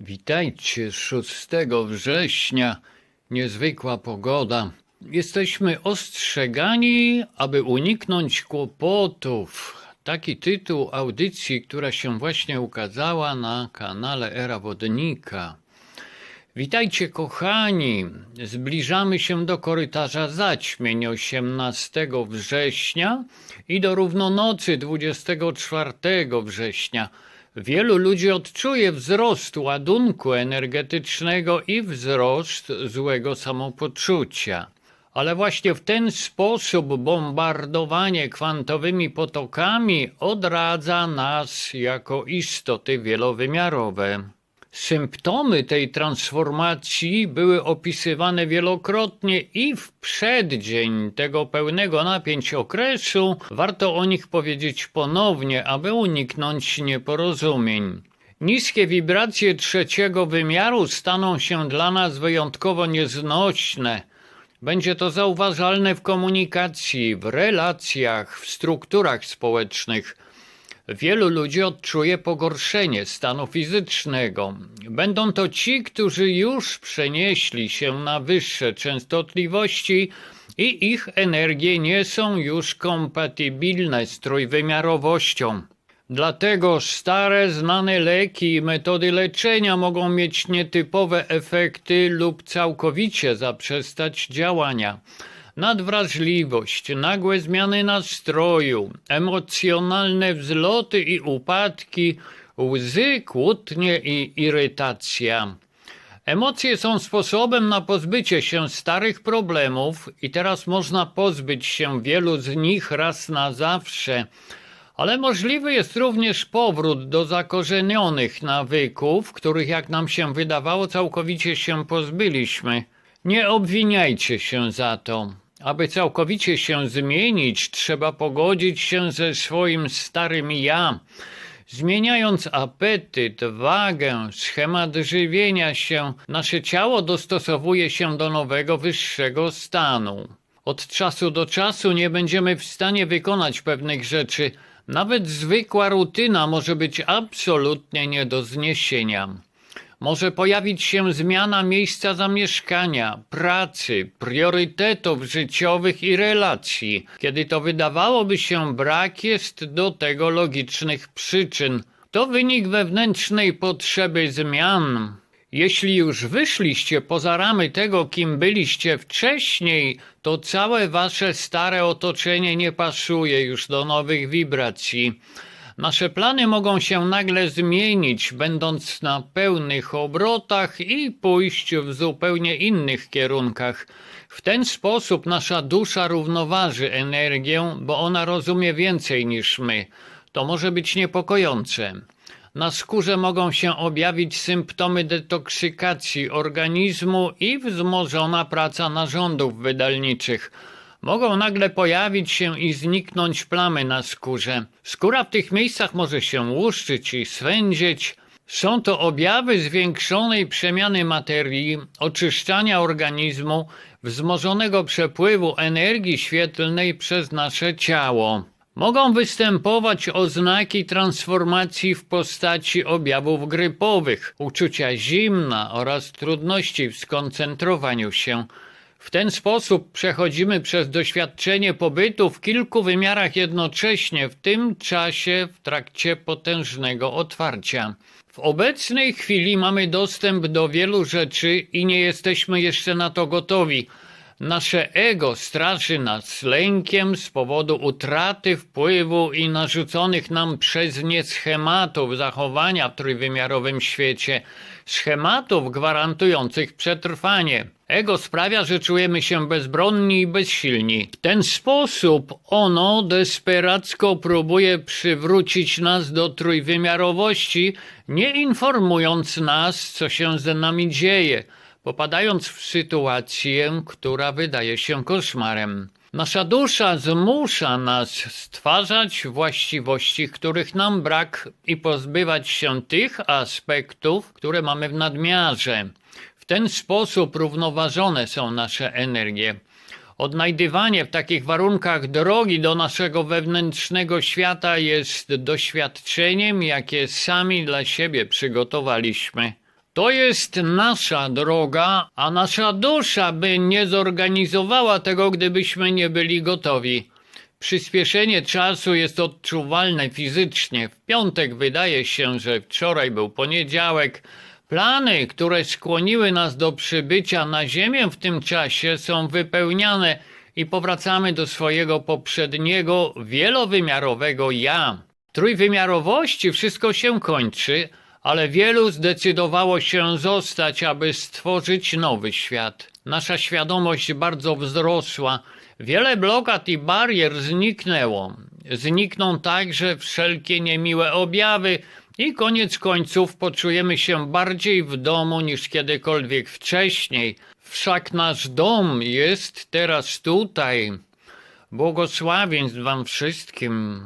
Witajcie 6 września. Niezwykła pogoda. Jesteśmy ostrzegani, aby uniknąć kłopotów. Taki tytuł audycji, która się właśnie ukazała na kanale Era Wodnika. Witajcie kochani. Zbliżamy się do korytarza zaćmień 18 września i do równonocy 24 września. Wielu ludzi odczuje wzrost ładunku energetycznego i wzrost złego samopoczucia. Ale właśnie w ten sposób bombardowanie kwantowymi potokami odradza nas jako istoty wielowymiarowe. Symptomy tej transformacji były opisywane wielokrotnie i w przeddzień tego pełnego napięć okresu warto o nich powiedzieć ponownie, aby uniknąć nieporozumień. Niskie wibracje trzeciego wymiaru staną się dla nas wyjątkowo nieznośne. Będzie to zauważalne w komunikacji, w relacjach, w strukturach społecznych. Wielu ludzi odczuje pogorszenie stanu fizycznego. Będą to ci, którzy już przenieśli się na wyższe częstotliwości i ich energie nie są już kompatybilne z trójwymiarowością. Dlatego stare, znane leki i metody leczenia mogą mieć nietypowe efekty lub całkowicie zaprzestać działania nadwrażliwość, nagłe zmiany nastroju, emocjonalne wzloty i upadki, łzy, kłótnie i irytacja. Emocje są sposobem na pozbycie się starych problemów i teraz można pozbyć się wielu z nich raz na zawsze. Ale możliwy jest również powrót do zakorzenionych nawyków, których jak nam się wydawało całkowicie się pozbyliśmy. Nie obwiniajcie się za to. Aby całkowicie się zmienić, trzeba pogodzić się ze swoim starym ja. Zmieniając apetyt, wagę, schemat żywienia się, nasze ciało dostosowuje się do nowego, wyższego stanu. Od czasu do czasu nie będziemy w stanie wykonać pewnych rzeczy. Nawet zwykła rutyna może być absolutnie nie do zniesienia. Może pojawić się zmiana miejsca zamieszkania, pracy, priorytetów życiowych i relacji. Kiedy to wydawałoby się brak jest do tego logicznych przyczyn. To wynik wewnętrznej potrzeby zmian. Jeśli już wyszliście poza ramy tego, kim byliście wcześniej, to całe wasze stare otoczenie nie pasuje już do nowych wibracji. Nasze plany mogą się nagle zmienić, będąc na pełnych obrotach i pójść w zupełnie innych kierunkach. W ten sposób nasza dusza równoważy energię, bo ona rozumie więcej niż my. To może być niepokojące. Na skórze mogą się objawić symptomy detoksykacji organizmu i wzmożona praca narządów wydalniczych. Mogą nagle pojawić się i zniknąć plamy na skórze. Skóra w tych miejscach może się łuszczyć i swędzieć. Są to objawy zwiększonej przemiany materii, oczyszczania organizmu, wzmożonego przepływu energii świetlnej przez nasze ciało. Mogą występować oznaki transformacji w postaci objawów grypowych, uczucia zimna oraz trudności w skoncentrowaniu się. W ten sposób przechodzimy przez doświadczenie pobytu w kilku wymiarach jednocześnie, w tym czasie w trakcie potężnego otwarcia. W obecnej chwili mamy dostęp do wielu rzeczy i nie jesteśmy jeszcze na to gotowi. Nasze ego straszy nas lękiem z powodu utraty wpływu i narzuconych nam przez nie schematów zachowania w trójwymiarowym świecie, schematów gwarantujących przetrwanie. Ego sprawia, że czujemy się bezbronni i bezsilni. W ten sposób ono desperacko próbuje przywrócić nas do trójwymiarowości, nie informując nas, co się z nami dzieje popadając w sytuację, która wydaje się koszmarem. Nasza dusza zmusza nas stwarzać właściwości, których nam brak i pozbywać się tych aspektów, które mamy w nadmiarze. W ten sposób równoważone są nasze energie. Odnajdywanie w takich warunkach drogi do naszego wewnętrznego świata jest doświadczeniem, jakie sami dla siebie przygotowaliśmy. To jest nasza droga, a nasza dusza by nie zorganizowała tego, gdybyśmy nie byli gotowi. Przyspieszenie czasu jest odczuwalne fizycznie. W piątek wydaje się, że wczoraj był poniedziałek. Plany, które skłoniły nas do przybycia na Ziemię w tym czasie, są wypełniane i powracamy do swojego poprzedniego, wielowymiarowego ja. Trójwymiarowości wszystko się kończy, ale wielu zdecydowało się zostać, aby stworzyć nowy świat. Nasza świadomość bardzo wzrosła. Wiele blokad i barier zniknęło. Znikną także wszelkie niemiłe objawy i koniec końców poczujemy się bardziej w domu niż kiedykolwiek wcześniej. Wszak nasz dom jest teraz tutaj. Błogosławieństw wam wszystkim.